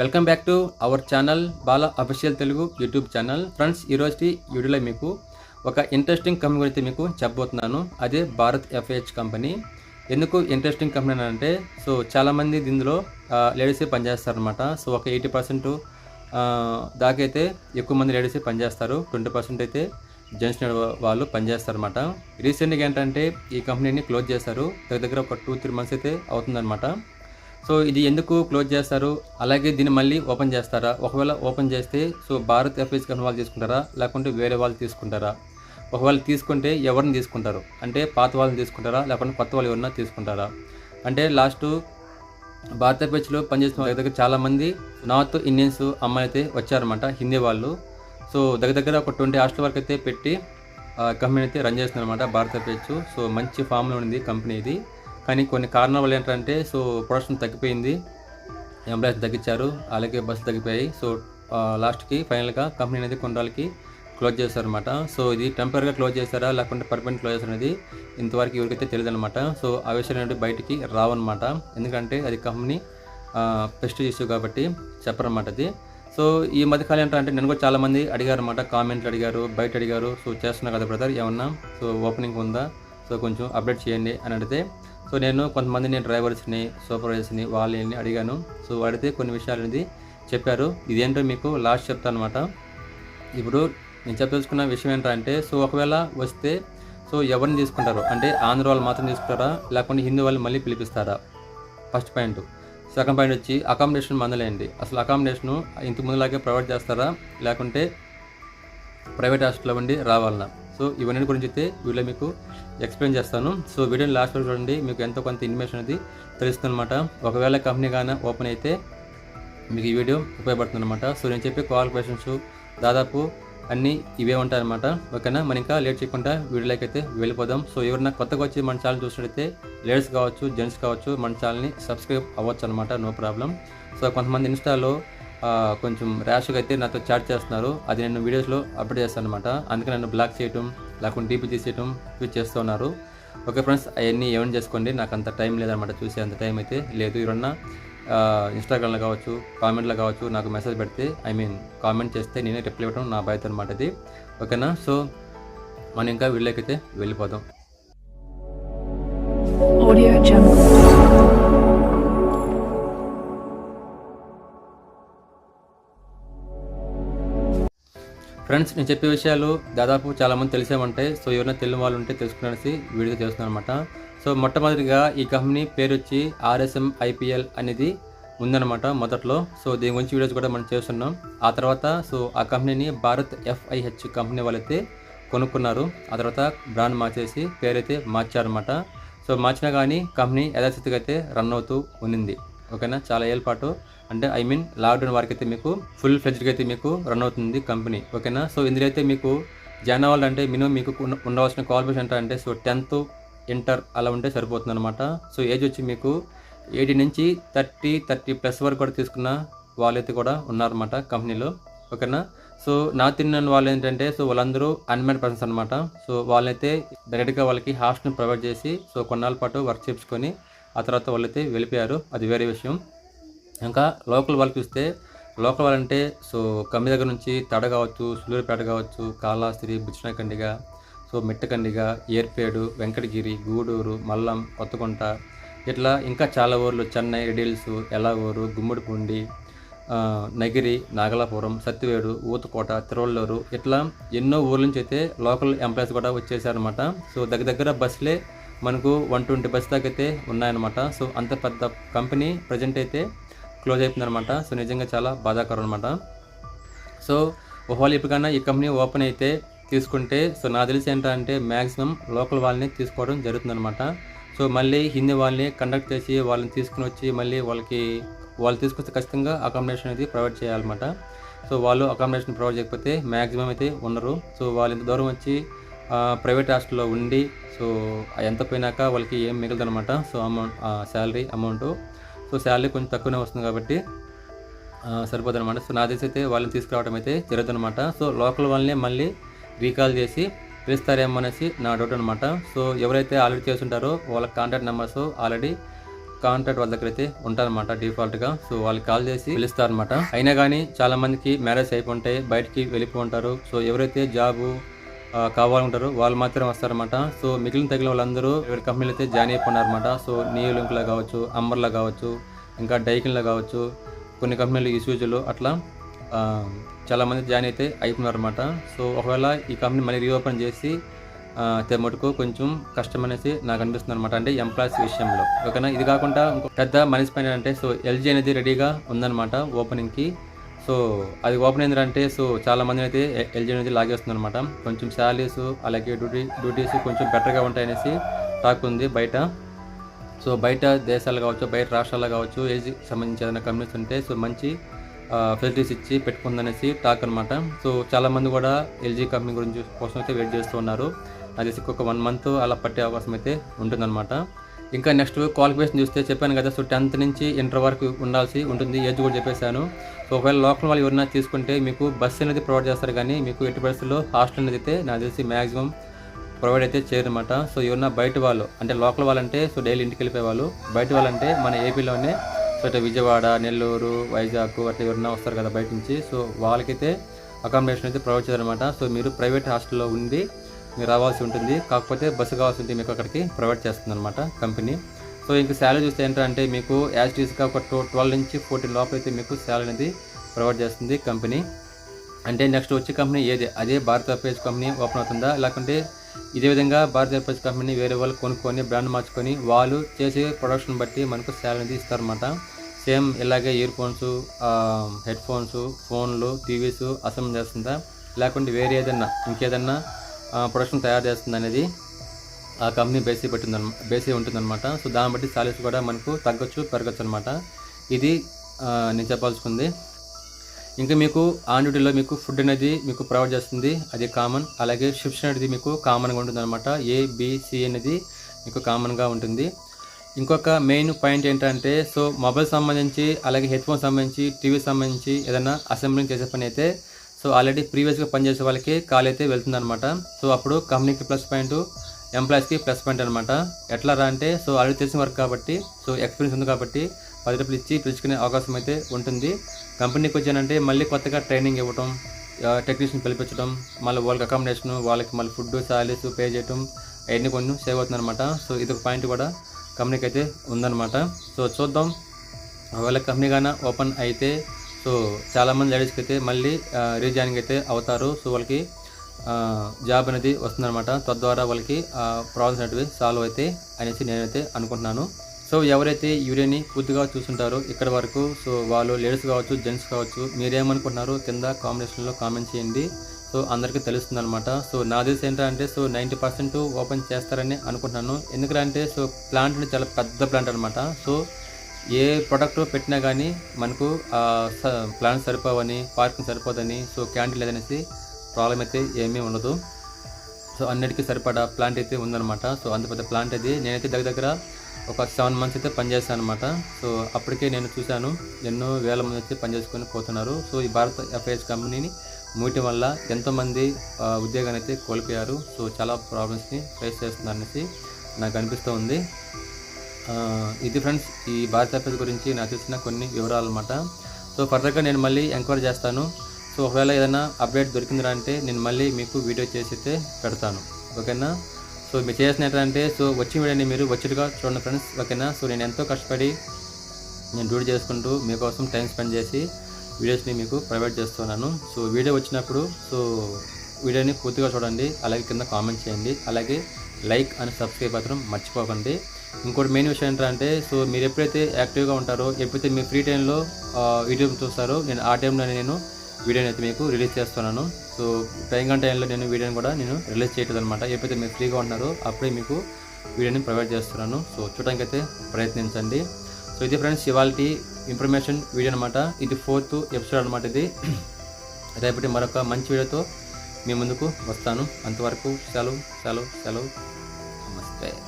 Welcome back to our channel Bala official Telugu YouTube channel. Friends ఈరోజు వీడియోలో మీకు ఒక ఇంట్రెస్టింగ్ కంపెనీ గురించి మీకు చెప్పబోతున్నాను. అదే భారత్ ఎఫ్ఐహెచ్ కంపెనీ ఎందుకు ఇంట్రెస్టింగ్ కంపెనీ అంటే సో చాలామంది దీనిలో లేడీసే పనిచేస్తారనమాట సో ఒక ఎయిటీ పర్సెంట్ దాకైతే ఎక్కువ మంది లేడీసే పనిచేస్తారు. ట్వంటీ పర్సెంట్ అయితే జెంట్స్ వాళ్ళు పనిచేస్తారనమాట రీసెంట్గా ఏంటంటే ఈ కంపెనీని క్లోజ్ చేశారు. దగ్గర దగ్గర ఒక టూ త్రీ మంత్స్ అయితే అవుతుందన్నమాట. సో ఇది ఎందుకు క్లోజ్ చేస్తారు? అలాగే దీన్ని మళ్ళీ ఓపెన్ చేస్తారా? ఒకవేళ ఓపెన్ చేస్తే సో భారత్ ఎఫ్ఐస్ కంపెనీ వాళ్ళు తీసుకుంటారా లేకుంటే వేరే వాళ్ళు తీసుకుంటారా? ఒకవేళ తీసుకుంటే ఎవరిని తీసుకుంటారు? అంటే పాత వాళ్ళని తీసుకుంటారా? లేకుంటే కొత్త వాళ్ళు ఎవరన్నా తీసుకుంటారా? అంటే లాస్ట్ భారత ఎఫ్ఐచ్లో పనిచేసిన వాళ్ళ దగ్గర చాలామంది నార్త్ ఇండియన్స్ అమ్మాయిలు అయితే వచ్చారన్నమాట హిందీ వాళ్ళు. సో దగ్గర దగ్గర ఒక ట్వంటీ హాస్టల్ వరకు అయితే పెట్టి కంపెనీ అయితే రన్ చేస్తుంది అనమాట భారత పేచ్ సో మంచి ఫామ్లో ఉంది కంపెనీ ఇది. కానీ కొన్ని కారణాల వల్ల ఏంటంటే సో ప్రొడక్షన్ తగ్గిపోయింది. ఎంప్లాయీస్ తగ్గించారు. అలాగే బస్సు తగ్గిపోయాయి. సో లాస్ట్కి ఫైనల్గా కంపెనీ అనేది కొన్నాళ్ళకి క్లోజ్ చేశారనమాట సో ఇది టెంపరీగా క్లోజ్ చేశారా? లేకుంటే పర్మనెంట్ క్లోజ్ చేశారు అనేది ఇంతవరకు ఎవరికైతే తెలియదు అనమాట సో ఆ విషయాలు అనేవి బయటికి రావన్నమాట. ఎందుకంటే అది కంపెనీ పెస్ట్ ఇష్యూ కాబట్టి చెప్పరన్నమాట అది. సో ఈ మధ్యకాలం ఏంటంటే నేను కూడా చాలామంది అడిగారు అనమాట కామెంట్లు అడిగారు బయట అడిగారు. సో చేస్తున్నా కదా బ్రదర్ ఏమన్నా? సో ఓపెనింగ్ ఉందా? సో కొంచెం అప్డేట్ చేయండి అని అడిగితే సో నేను కొంతమంది నేను డ్రైవర్స్ని సూపర్వైజర్స్ని వాళ్ళని అడిగాను. సో అడిగితే కొన్ని విషయాలు అనేది చెప్పారు. ఇదేంటో మీకు లాస్ట్ చెప్తాను అనమాట ఇప్పుడు నేను చెప్పదలుచుకున్న విషయం ఏంటంటే సో ఒకవేళ వస్తే సో ఎవరిని తీసుకుంటారు? అంటే ఆంధ్ర వాళ్ళు మాత్రం తీసుకుంటారా? లేకుంటే హిందూ వాళ్ళు మళ్ళీ పిలిపిస్తారా? First point. సెకండ్ పాయింట్ వచ్చి అకామిడేషన్ మందలేండి అసలు అకామిడేషను ఇంతకు ముందులాగే ప్రొవైడ్ చేస్తారా? లేకుంటే ప్రైవేట్ హాస్టల్లో ఉండి రావాలన్నా సో ఇవన్నీ గురించి అయితే వీడియో మీకు ఎక్స్ప్లెయిన్ చేస్తాను. సో వీడియోని లాస్ట్ వరకు చూడండి మీకు ఎంతో కొంత ఇన్ఫర్మేషన్ అనేది తెలుస్తుందన్నమాట. ఒకవేళ కంపెనీ కానీ ఓపెన్ అయితే మీకు ఈ వీడియో ఉపయోగపడుతుంది అనమాట సో నేను చెప్పే క్వాలిఫికేషన్స్ దాదాపు అన్నీ ఇవే ఉంటాయన్నమాట. ఓకేనా? మనం ఇంకా లేట్ చేయకుండా వీడియోలోకి అయితే వెళ్ళిపోదాం. సో ఎవరైనా కొత్తగా వచ్చి మన ఛానల్ చూసినట్టయితే లేడీస్ కావచ్చు జెంట్స్ కావచ్చు మన ఛానల్ని సబ్స్క్రైబ్ అవ్వచ్చు అనమాట నో ప్రాబ్లం. సో కొంతమంది ఇన్స్టాలో కొంచెం ర్యాష్గా అయితే నాతో చాట్ చేస్తున్నారు. అది నేను వీడియోస్లో అప్డేట్ చేస్తాను అనమాట అందుకే నన్ను బ్లాక్ చేయటం లేకుంటే డీపీ తీసేయటం ఇవి చేస్తూ ఉన్నారు. ఓకే ఫ్రెండ్స్ అవన్నీ ఏమైనా చేసుకోండి? నాకు అంత టైం లేదనమాట చూసే అంత టైం అయితే లేదు. ఎవరన్నా ఇన్స్టాగ్రామ్లో కావచ్చు కామెంట్లో కావచ్చు నాకు మెసేజ్ పెడితే ఐ మీన్ కామెంట్ చేస్తే నేనే రిప్లై ఇవ్వడం నా బాధ్యత అనమాట ఇది ఓకేనా? సో మనం ఇంకా వీళ్ళకైతే వెళ్ళిపోదాం. Audio Jungle. ఫ్రెండ్స్ నేను చెప్పే విషయాలు దాదాపు చాలామంది తెలిసే ఉంటాయి సో ఎవరైనా తెలియని వాళ్ళు ఉంటే తెలుసుకునేసి వీడియో చేస్తున్నాను అనమాట సో మొట్టమొదటిగా ఈ కంపెనీ పేరు వచ్చి ఆర్ఎస్ఎం ఐపీఎల్ అనేది ఉందన్నమాట మొదట్లో. సో దీని గురించి వీడియోస్ కూడా మనం చేస్తున్నాం. ఆ తర్వాత సో ఆ కంపెనీని భారత్ ఎఫ్ఐహెచ్ కంపెనీ వాళ్ళైతే కొనుక్కున్నారు. ఆ తర్వాత బ్రాండ్ మార్చేసి పేరైతే మార్చారనమాట సో మార్చినా కానీ కంపెనీ యథాస్థితిగా అయితే రన్ అవుతూ ఉంది ఓకేనా? చాలా ఏళ్ళ పాటు అంటే ఐ మీన్ లాక్డౌన్ వరకు అయితే మీకు ఫుల్ ఫ్లెజ్డ్గా అయితే మీకు రన్ అవుతుంది కంపెనీ ఓకేనా సో ఇందులో అయితే మీకు జాయిన్ అవ్వాలంటే మినిమం మీకు ఉండవలసిన క్వాలిఫికేషన్ ఏంటంటే అంటే సో టెన్త్ ఇంటర్ అలా ఉంటే సరిపోతుంది అనమాట సో ఏజ్ వచ్చి మీకు ఎయిటీ నుంచి థర్టీ థర్టీ ప్లస్ వరకు కూడా తీసుకున్న వాళ్ళైతే కూడా ఉన్నారన్నమాట కంపెనీలో ఓకేనా సో నా? తిన్న వాళ్ళు ఏంటంటే సో వాళ్ళందరూ అన్మ్యాడ్ పర్సన్స్ అనమాట సో వాళ్ళైతే డైరెక్ట్గా వాళ్ళకి హాస్టల్ని ప్రొవైడ్ చేసి సో కొన్నాళ్ళ పాటు వర్క్ చేయించుకొని ఆ తర్వాత వాళ్ళైతే వెళ్ళిపోయారు. అది వేరే విషయం. ఇంకా లోకల్ వాళ్ళకి చూస్తే లోకల్ వాళ్ళంటే సో కమ్మి దగ్గర నుంచి తడ కావచ్చు సులూరుపేట కావచ్చు కాళాస్త్రి బుచ్చినకండిగ సో మిట్టకండిగ ఏర్పేడు వెంకటగిరి గూడూరు మల్లం కొత్తకుంట ఇట్లా ఇంకా చాలా ఊర్లు చెన్నై ఎడిల్స్ ఎలాగూరు గుమ్మడిపూండి నగిరి నాగలాపురం సత్తివేడు ఊతకోట తిరువల్లూరు ఇట్లా ఎన్నో ఊర్ల నుంచి అయితే లోకల్ ఎంప్లాయీస్ కూడా వచ్చేసారనమాట సో దగ్గర దగ్గర బస్సులే మనకు వన్ ట్వంటీ బస్ దాకా అయితే ఉన్నాయన్నమాట. సో అంత పెద్ద కంపెనీ ప్రజెంట్ అయితే క్లోజ్ అయిపోయిందనమాట సో నిజంగా చాలా బాధాకరం అనమాట సో ఒకవేళ ఇప్పటికన్నా ఈ కంపెనీ ఓపెన్ అయితే తీసుకుంటే సో నా తెలిసి ఏంటంటే మ్యాక్సిమం లోకల్ వాళ్ళని తీసుకోవడం జరుగుతుందనమాట సో మళ్ళీ హిందీ వాళ్ళని కండక్ట్ చేసి వాళ్ళని తీసుకుని వచ్చి మళ్ళీ వాళ్ళకి వాళ్ళు తీసుకొస్తే ఖచ్చితంగా అకామిడేషన్ అనేది ప్రొవైడ్ చేయాలన్నమాట. సో వాళ్ళు అకామిడేషన్ ప్రొవైడ్ చేయకపోతే మ్యాక్సిమం అయితే ఉండరు. సో వాళ్ళు ఇంత దూరం వచ్చి ప్రైవేట్ హాస్టల్లో ఉండి సో ఎంత పోయినాక వాళ్ళకి ఏం మిగలదనమాట so amount salary amount. So salary కొంచెం తక్కువనే వస్తుంది కాబట్టి సరిపోతుంది అనమాట సో నా తెలిసి అయితే వాళ్ళని తీసుకురావడం అయితే జరుగుతుందన్నమాట సో లోకల్ వాళ్ళని మళ్ళీ రీకాల్ చేసి పిలుస్తారేమో అనేసి నా డౌట్ అనమాట సో ఎవరైతే ఆల్రెడీ చేస్తుంటారో వాళ్ళ కాంటాక్ట్ నెంబర్స్ ఆల్రెడీ కాంటాక్ట్ వాళ్ళ దగ్గర అయితే ఉంటారనమాట డిఫాల్ట్గా. సో వాళ్ళకి కాల్ చేసి పిలుస్తారనమాట అయినా కానీ చాలామందికి మ్యారేజ్ అయిపోయి బయటికి వెళ్ళిపోంటారు సో ఎవరైతే జాబు కావాలనుకుంటారు వాళ్ళు మాత్రం వస్తారన్నమాట. సో మిగిలిన తగిలిన వాళ్ళందరూ వేరే కంపెనీలు అయితే జాయిన్ అయిపోయినారనమాట సో నియో లింక్లో కావచ్చు అంబర్లా కావచ్చు ఇంకా డైకిన్లో కావచ్చు కొన్ని కంపెనీలు ఇష్యూజులు అట్లా చాలామంది చాలా మంది జాయిన్ అయితే అయిపోయినారనమాట సో ఒకవేళ ఈ కంపెనీ మళ్ళీ రీఓపెన్ చేసి అయితే మటుకు కొంచెం కష్టం అనేసి నాకు అనిపిస్తుంది అనమాట అంటే ఎంప్లాయీస్ విషయంలో. ఓకేనా? ఇది కాకుండా పెద్ద మనిషి పైన అంటే సో ఎల్జీ అనేది రెడీగా ఉందన్నమాట ఓపెనింగ్కి. సో అది ఓపెన్ అయిందంటే సో చాలా మంది అయితే ఎల్జీ అనేది లాగేస్తుంది అనమాట కొంచెం శాలరీస్ అలాగే డ్యూటీ డ్యూటీస్ కొంచెం బెటర్గా ఉంటాయనేసి టాక్ ఉంది బయట. సో బయట దేశాలు కావచ్చు బయట రాష్ట్రాలు కావచ్చు ఏజీ సంబంధించి ఏదైనా కంపెనీస్ ఉంటే సో మంచి ఫెసిలిటీస్ ఇచ్చి పెట్టుకుందనేసి టాక్ అనమాట సో చాలామంది కూడా ఎల్జీ కంపెనీ గురించి కోసం అయితే వెయిట్ చేస్తూ ఉన్నారు. అది ఒక వన్ మంత్ అలా పట్టే అవకాశం అయితే ఉంటుందన్నమాట. ఇంకా నెక్స్ట్ క్వాలిఫికేషన్ చూస్తే చెప్పాను కదా సో టెన్త్ నుంచి ఇంటర్ వరకు ఉండాల్సి ఉంటుంది ఏజ్ కూడా చెప్పేశాను. సో ఒకవేళ లోకల్ వాళ్ళు ఎవరైనా తీసుకుంటే మీకు బస్సు అనేది ప్రొవైడ్ చేస్తారు కానీ మీకు ఎట్టి పరిస్థితుల్లో హాస్టల్ అనేది అయితే నాకు తెలిసి మ్యాక్సిమం ప్రొవైడ్ అయితే చేయరన్నమాట. సో ఎవరన్నా బయట వాళ్ళు అంటే లోకల్ వాళ్ళంటే సో డైలీ ఇంటికి వెళ్ళిపోయే వాళ్ళు బయట వాళ్ళంటే మన ఏపీలోనే సో ఇట్లా విజయవాడ నెల్లూరు వైజాగ్ అట్లా ఎవరన్నా వస్తారు కదా బయట నుంచి. సో వాళ్ళకైతే అకామిడేషన్ అయితే ప్రొవైడ్ చేయాలన్నమాట సో మీరు ప్రైవేట్ హాస్టల్లో ఉండి మీరు రావాల్సి ఉంటుంది. కాకపోతే బస్సు కావాల్సి ఉంటుంది మీకు అక్కడికి ప్రొవైడ్ చేస్తుంది అనమాట కంపెనీ. సో ఇంక శాలరీ చూస్తే ఏంటంటే మీకు యాజ్ టీస్గా ఒక టూ ట్వెల్వ్ నుంచి ఫోర్టీన్ లోపల అయితే మీకు శాలరీ అనేది ప్రొవైడ్ చేస్తుంది కంపెనీ. అంటే నెక్స్ట్ వచ్చే కంపెనీ ఏది? అదే భారత పేజ్ కంపెనీ ఓపెన్ అవుతుందా? లేకుంటే ఇదే విధంగా భారత పేజ్ కంపెనీ వేరే వాళ్ళు కొనుక్కొని బ్రాండ్ మార్చుకొని వాళ్ళు చేసే ప్రొడక్షన్ బట్టి మనకు శాలరీ అనేది ఇస్తారన్నమాట. సేమ్ ఇలాగే ఇయర్ ఫోన్స్ హెడ్ ఫోన్స్ ఫోన్లు టీవీస్ అసెంబ్లీ చేస్తుందా? లేకుంటే వేరే ఏదన్నా ఇంకేదన్నా ప్రొడక్షన్ తయారు చేస్తుంది అనేది ఆ కంపెనీ బేసీ పెట్టింది బేసీ ఉంటుందన్నమాట. సో దాన్ని బట్టి సాలరీస్ కూడా మనకు తగ్గొచ్చు పెరగచ్చు అనమాట ఇది నేను చెప్పాల్సుకుంది. ఇంకా మీకు ఆన్ డ్యూటీలో మీకు ఫుడ్ అనేది మీకు ప్రొవైడ్ చేస్తుంది. అది కామన్ అలాగే షిఫ్ట్స్ అనేది మీకు కామన్గా ఉంటుంది అనమాట ఏబిసి అనేది మీకు కామన్గా ఉంటుంది. ఇంకొక మెయిన్ పాయింట్ ఏంటంటే సో మొబైల్ సంబంధించి అలాగే హెడ్ ఫోన్ సంబంధించి టీవీ సంబంధించి ఏదైనా అసెంబ్లింగ్ చేసే పని అయితే సో ఆల్రెడీ ప్రీవియస్గా పనిచేసే వాళ్ళకి కాల్ అయితే వెళ్తుందనమాట సో అప్పుడు కంపెనీకి ప్లస్ పాయింట్ ఎంప్లాయీస్కి ప్లస్ పాయింట్ అనమాట ఎట్లా రా అంటే సో ఆల్రెడీ తెలిసిన వర్క్ కాబట్టి సో ఎక్స్పీరియన్స్ ఉంది కాబట్టి పది రూపాయలు ఇచ్చి పిలుచుకునే అవకాశం అయితే ఉంటుంది. కంపెనీకి వచ్చానంటే మళ్ళీ కొత్తగా ట్రైనింగ్ ఇవ్వటం టెక్నీషియన్ పిలిపించడం మళ్ళీ వాళ్ళకి అకామిడేషన్ వాళ్ళకి మళ్ళీ ఫుడ్ సాలరీస్ పే చేయటం అవన్నీ కొన్ని సేవ్ అవుతుందన్నమాట. సో ఇది ఒక పాయింట్ కూడా కంపెనీకి అయితే ఉందన్నమాట. సో చూద్దాం. ఒకవేళ కంపెనీ కానీ ఓపెన్ అయితే సో చాలామంది లేడీస్కి అయితే మళ్ళీ రీజాయినింగ్ అయితే అవుతారు. సో వాళ్ళకి జాబ్ అనేది వస్తుందన్నమాట. తద్వారా వాళ్ళకి ప్రాబ్లమ్స్ అనేటివి సాల్వ్ అవుతాయి అనేసి నేనైతే అనుకుంటున్నాను. సో ఎవరైతే ఈ పూర్తిగా చూస్తుంటారో ఇక్కడ వరకు సో వాళ్ళు లేడీస్ కావచ్చు జెంట్స్ కావచ్చు మీరేమనుకుంటున్నారో కింద కాంబినేషన్లో కామెంట్ చేయండి. సో అందరికీ తెలుస్తుంది అనమాట సో నా దేశం ఏంటంటే సో నైంటీ పర్సెంట్ ఓపెన్ చేస్తారని అనుకుంటున్నాను. ఎందుకంటే సో ప్లాంట్ అనేది చాలా పెద్ద ప్లాంట్ అనమాట సో ఏ ప్రోడక్ట్ పెట్టినా కానీ మనకు ప్లాంట్ సరిపోవని పార్కింగ్ సరిపోదని సో క్యాంటీన్ లేదనేసి ప్రాబ్లం అయితే ఏమీ ఉండదు. సో అన్నిటికీ సరిపడా ప్లాంట్ అయితే ఉందన్నమాట. సో అంత పెద్ద ప్లాంట్ అది నేనైతే దగ్గర దగ్గర ఒక సెవెన్ మంత్స్ అయితే పనిచేశాను అనమాట సో అప్పటికే నేను చూశాను ఎన్నో వేల మంది అయితే పనిచేసుకొని పోతున్నారు. సో ఈ భారత్ ఎఫ్ఐఎస్ కంపెనీని మూయటం వల్ల ఎంతోమంది ఉద్యోగాన్ని అయితే కోల్పోయారు. సో చాలా ప్రాబ్లమ్స్ని ఫేస్ చేస్తున్నారనేసి నాకు అనిపిస్తూ ఉంది. ఇది ఫ్రెండ్స్ ఈ భారత ఎఫ్ఎస్ గురించి నాకు తెలిసిన కొన్ని వివరాలు అనమాట సో ఫర్దర్గా నేను మళ్ళీ ఎంక్వైరీ చేస్తాను. సో ఒకవేళ ఏదైనా అప్డేట్ దొరికిందిరా అంటే నేను మళ్ళీ మీకు వీడియో చేసి అయితే పెడతాను. ఓకేనా? సో మీరు చేసినట్లంటే సో వచ్చిన వీడియోని మీరు వచ్చేట్టుగా చూడండి ఫ్రెండ్స్ ఓకేనా? సో నేను ఎంతో కష్టపడి నేను డ్యూటీ చేసుకుంటూ మీకోసం టైం స్పెండ్ చేసి వీడియోస్ని మీకు ప్రొవైడ్ చేస్తున్నాను. సో వీడియో వచ్చినప్పుడు సో వీడియోని పూర్తిగా చూడండి అలాగే కింద కామెంట్ చేయండి. అలాగే లైక్ అండ్ సబ్స్క్రైబ్ మాత్రం మర్చిపోకండి. ఇంకోటి మెయిన్ విషయం ఏంటంటే సో మీరు ఎప్పుడైతే యాక్టివ్గా ఉంటారో ఎప్పుడైతే మీ ఫ్రీ టైంలో వీడియో చూస్తారో నేను ఆ టైంలో నేను వీడియోని అయితే మీకు రిలీజ్ చేస్తున్నాను. సో టైం టైంలో నేను వీడియోని కూడా నేను రిలీజ్ చేయట్లేదు అనమాట ఎప్పుడైతే మీరు ఫ్రీగా ఉంటున్నారో అప్పుడే మీకు వీడియోని ప్రొవైడ్ చేస్తున్నాను. సో చూడడానికి అయితే ప్రయత్నించండి. సో ఇది ఫ్రెండ్స్ ఇవాళ ఇన్ఫర్మేషన్ వీడియో అనమాట ఇది ఫోర్త్ ఎపిసోడ్ అనమాట ఇది. రేపటి మరొక మంచి వీడియోతో మీ ముందుకు వస్తాను. అంతవరకు సెలవు సెలవు సెలవు. నమస్తే.